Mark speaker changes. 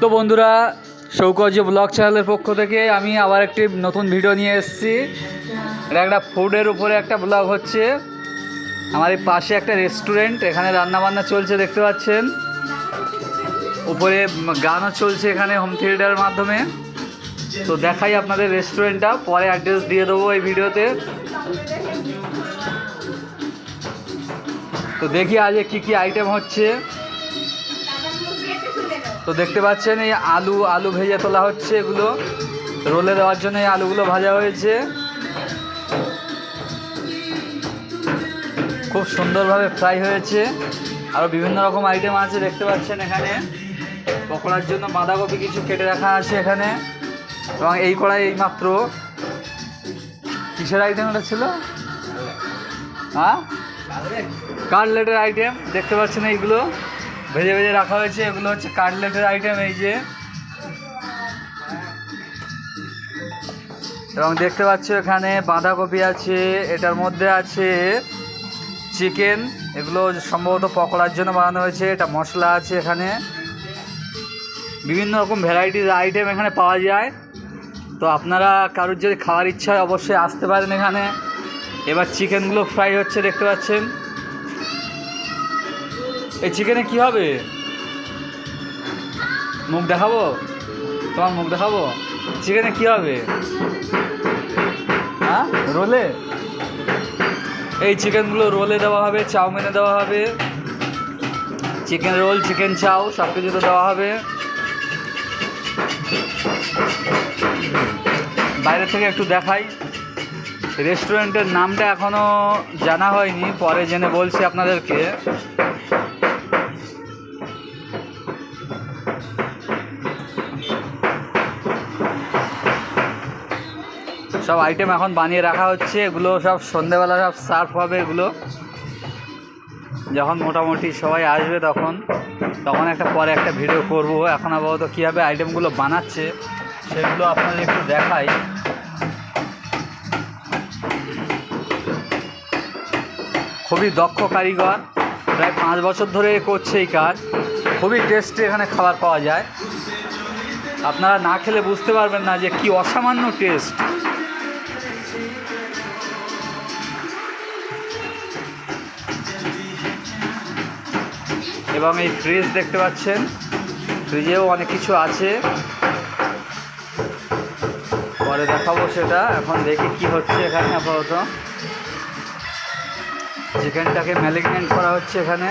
Speaker 1: তো বন্ধুরা, সৌকর্য ব্লগ চ্যানেলের পক্ষ থেকে আমি আবার একটি নতুন ভিডিও নিয়ে এসেছি। এটা একটা ফুডের উপরে একটা ব্লগ হচ্ছে। আমার এই পাশে একটা রেস্টুরেন্ট এখানে রান্না বান্না চলছে, দেখতে পাচ্ছেন। উপরে গানও চলছে এখানে হোম থিয়েটারের মাধ্যমে। তো দেখাই আপনাদের রেস্টুরেন্টটা পরে অ্যাড্রেস দিয়ে দেবো এই ভিডিওতে তো দেখি আজকে কী কী আইটেম হচ্ছে। তো দেখতে পাচ্ছেন এই আলু আলু ভেজে তোলা হচ্ছে এগুলো। রোলে দেওয়ার জন্য এই আলুগুলো ভাজা হয়েছে। খুব সুন্দরভাবে ফ্রাই হয়েছে। আরও বিভিন্ন রকম আইটেম আছে দেখতে পাচ্ছেন এখানে। পকোড়ার জন্য বাঁধাকপি কিছু কেটে রাখা আছে এখানে। এবং এই কড়াই এইমাত্র। কিসের আইটেম এটা ছিল? হ্যাঁ? কাটলেটের আইটেম দেখতে পাচ্ছেন এইগুলো। ভেজে ভেজে রাখা হয়েছে, এগুলো হচ্ছে কাটলেটের আইটেম এই যে। এবং দেখতে পাচ্ছ এখানে বাঁধাকপি আছে, এটার মধ্যে আছে চিকেন, এগুলো সম্ভবত পকোড়ার জন্য বানানো হয়েছে, এটা মশলা আছে এখানে। বিভিন্ন রকম ভ্যারাইটির আইটেম এখানে পাওয়া যায়। তো আপনারা কারোর যদি খাওয়ার ইচ্ছা হয়, অবশ্যই আসতে পারেন এখানে। এবার চিকেনগুলো ফ্রাই হচ্ছে, দেখতে পাচ্ছেন। এই চিকেনে কি হবে? মুখ দেখাবো? তোমার মুখ দেখাবো? চিকেনে কি হবে? হ্যাঁ? রোলে? এই চিকেনগুলো রোলে দেওয়া হবে, চাউমিনে দেওয়া হবে। চিকেন রোল, চিকেন চাউ সব কিছুতে দেওয়া হবে। বাইরে থেকে একটু দেখাই। রেস্টুরেন্টের নামটা এখনও জানা হয়নি, পরে জেনে বলছি আপনাদেরকে। সব আইটেম এখন বানিয়ে রাখা হচ্ছে। এগুলো সব সন্ধেবেলা সব সার্ভ হবে এগুলো। যখন মোটামুটি সবাই আসবে তখন তখন একটা পরে একটা ভিডিও করব। এখন আপাতত কীভাবে আইটেমগুলো বানাচ্ছে, সেগুলো আপনাদের একটু দেখাই। খুবই দক্ষ কারিগর, প্রায় পাঁচ বছর ধরে করছে এই কাজ। খুবই টেস্টি এখানে খাবার পাওয়া যায়। আপনারা না খেলে বুঝতে পারবেন না যে কি অসামান্য টেস্ট এবং এই ফ্রিজ দেখতে পাচ্ছেন। ফ্রিজেও অনেক কিছু আছে। পরে দেখাবো সেটা। এখন দেখি কি হচ্ছে এখানে আপাতত। চিকেনটাকে ম্যালিগনেন্ট করা হচ্ছে এখানে।